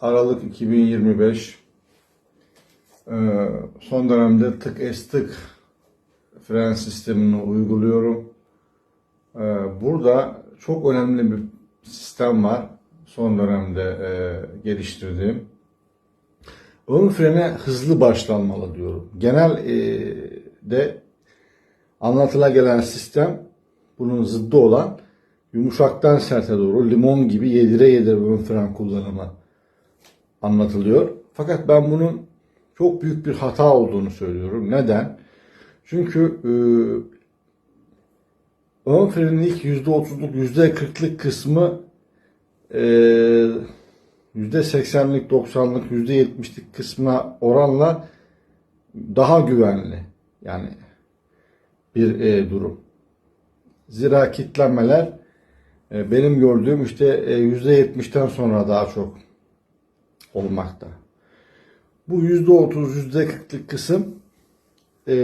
Aralık 2025. Ee, son dönemde tık estık fren sistemini uyguluyorum. Ee, burada çok önemli bir sistem var. Son dönemde e, geliştirdiğim. Ön frene hızlı başlanmalı diyorum. Genel e, de anlatıla gelen sistem bunun zıddı olan yumuşaktan serte doğru limon gibi yedire yedire ön fren kullanımı anlatılıyor. Fakat ben bunun çok büyük bir hata olduğunu söylüyorum. Neden? Çünkü e, ön frenin ilk %30'luk %40'lık kısmı e, %80'lik 90'lık %70'lik kısmına oranla daha güvenli. Yani bir e, durum. Zira kitlenmeler e, benim gördüğüm işte e, %70'ten sonra daha çok olmakta. Bu %30, %40'lık kısım e,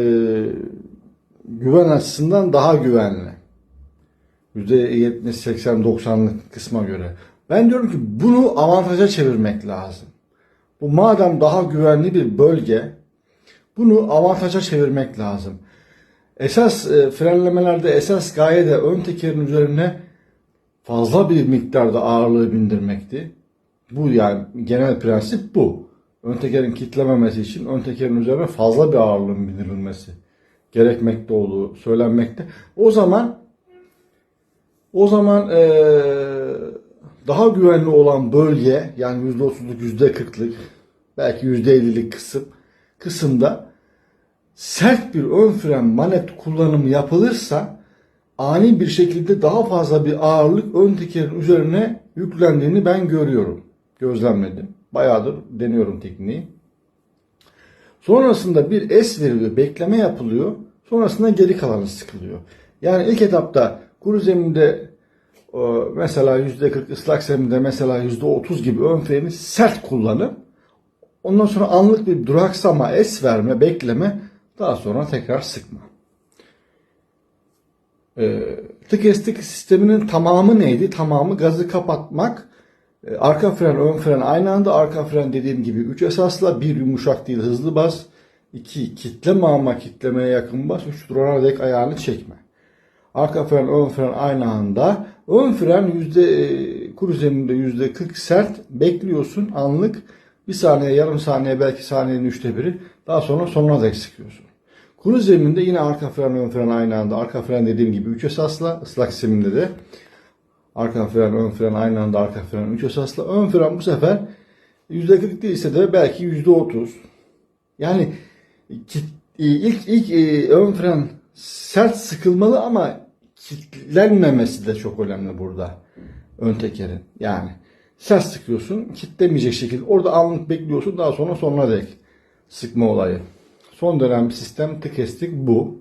güven açısından daha güvenli. %70, 80, 90'lık kısma göre. Ben diyorum ki bunu avantaja çevirmek lazım. Bu madem daha güvenli bir bölge, bunu avantaja çevirmek lazım. Esas e, frenlemelerde esas gaye de ön tekerin üzerine fazla bir miktarda ağırlığı bindirmekti. Bu yani genel prensip bu. Ön tekerin kitlememesi için ön tekerin üzerine fazla bir ağırlığın bindirilmesi gerekmekte olduğu söylenmekte. O zaman o zaman eee, daha güvenli olan bölge yani %30'luk %40'lık belki %50'lik kısım kısımda sert bir ön fren manet kullanımı yapılırsa ani bir şekilde daha fazla bir ağırlık ön tekerin üzerine yüklendiğini ben görüyorum. Gözlemledim. Bayağıdır deniyorum tekniği. Sonrasında bir es veriliyor, bekleme yapılıyor. Sonrasında geri kalanı sıkılıyor. Yani ilk etapta kuru zeminde e, mesela %40 ıslak zeminde mesela %30 gibi ön freni sert kullanıp ondan sonra anlık bir duraksama, es verme, bekleme daha sonra tekrar sıkma. E, tık estik sisteminin tamamı neydi? Tamamı gazı kapatmak, arka fren, ön fren aynı anda. Arka fren dediğim gibi 3 esasla. Bir yumuşak değil hızlı bas. 2 kitleme ama kitlemeye yakın bas. 3 durana dek ayağını çekme. Arka fren, ön fren aynı anda. Ön fren yüzde e, kuru zeminde yüzde 40 sert. Bekliyorsun anlık. Bir saniye, yarım saniye, belki saniyenin üçte biri. Daha sonra sonuna dek sıkıyorsun. Kuru zeminde yine arka fren, ön fren aynı anda. Arka fren dediğim gibi 3 esasla. Islak zeminde de Arka fren, ön fren aynı anda arka fren 3 esasla. Ön fren bu sefer %40 değilse de belki %30. Yani kit- ilk ilk e, ön fren sert sıkılmalı ama kitlenmemesi de çok önemli burada. Ön tekerin. Yani sert sıkıyorsun, kitlemeyecek şekilde. Orada anlık bekliyorsun daha sonra sonuna dek sıkma olayı. Son dönem sistem tık estik bu.